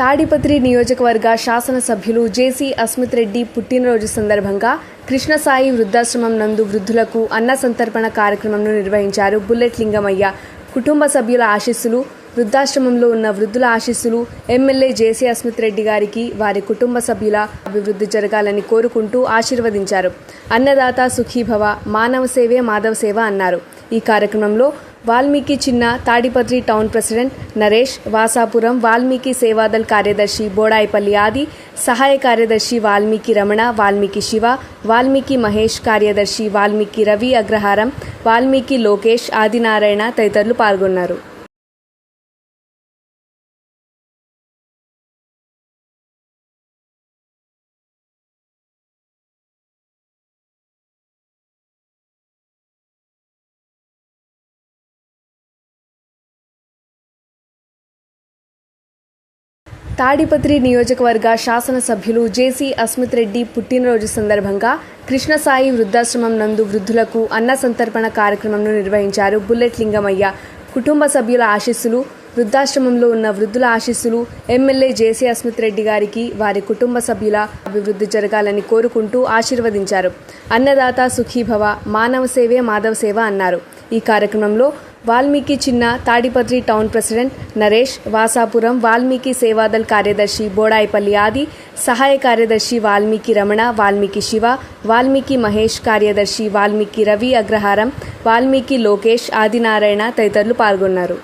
తాడిపత్రి నియోజకవర్గ శాసనసభ్యులు జేసీ అస్మిత్ రెడ్డి పుట్టినరోజు సందర్భంగా కృష్ణసాయి వృద్ధాశ్రమం నందు వృద్ధులకు అన్న సంతర్పణ కార్యక్రమంను నిర్వహించారు బుల్లెట్ లింగమయ్య. కుటుంబ సభ్యుల ఆశీస్సులు వృద్ధాశ్రమంలో ఉన్న వృద్ధుల ఆశీస్సులు ఎమ్మెల్యే జేసీ అస్మిత్ రెడ్డి గారికి వారి కుటుంబ సభ్యుల అభివృద్ధి జరగాలని కోరుకుంటూ ఆశీర్వదించారు. అన్నదాత సుఖీభవ మానవ సేవే మాధవ సేవ అన్నారు. ఈ కార్యక్రమంలో వాల్మీకి చిన్న తాడిపత్రి టౌన్ ప్రెసిడెంట్ నరేష్ వాసాపురం వాల్మీకి సేవాదల్ కార్యదర్శి బోడాయిపల్లి ఆది సహాయ కార్యదర్శి వాల్మీకి రమణ వాల్మీకి శివ వాల్మీకి మహేష్ కార్యదర్శి వాల్మీకి రవి అగ్రహారం వాల్మీకి లోకేష్ ఆదినారాయణ తదితరులు పాల్గొన్నారు. తాడిపత్రి నియోజకవర్గ శాసనసభ్యులు జేసీ అస్మిత్ రెడ్డి పుట్టినరోజు సందర్భంగా కృష్ణసాయి వృద్ధాశ్రమం నందు వృద్ధులకు అన్న సంతర్పణ కార్యక్రమంను నిర్వహించారు బుల్లెట్ లింగమయ్య. కుటుంబ సభ్యుల ఆశీస్సులు వృద్ధాశ్రమంలో ఉన్న వృద్ధుల ఆశీస్సులు ఎమ్మెల్యే జేసీ అస్మిత్ రెడ్డి గారికి వారి కుటుంబ సభ్యుల అభివృద్ధి జరగాలని కోరుకుంటూ ఆశీర్వదించారు. అన్నదాత సుఖీభవ మానవ సేవే మాధవ సేవ అన్నారు. ఈ కార్యక్రమంలో వాల్మీకి చిన్న తాడిపత్రి టౌన్ ప్రెసిడెంట్ నరేష్ వాసాపురం వాల్మీకి సేవాదల్ కార్యదర్శి బోడాయిపల్లి ఆది సహాయ కార్యదర్శి వాల్మీకి రమణ వాల్మీకి శివ వాల్మీకి మహేష్ కార్యదర్శి వాల్మీకి రవి అగ్రహారం వాల్మీకి లోకేష్ ఆదినారాయణ తదితరులు పాల్గొన్నారు.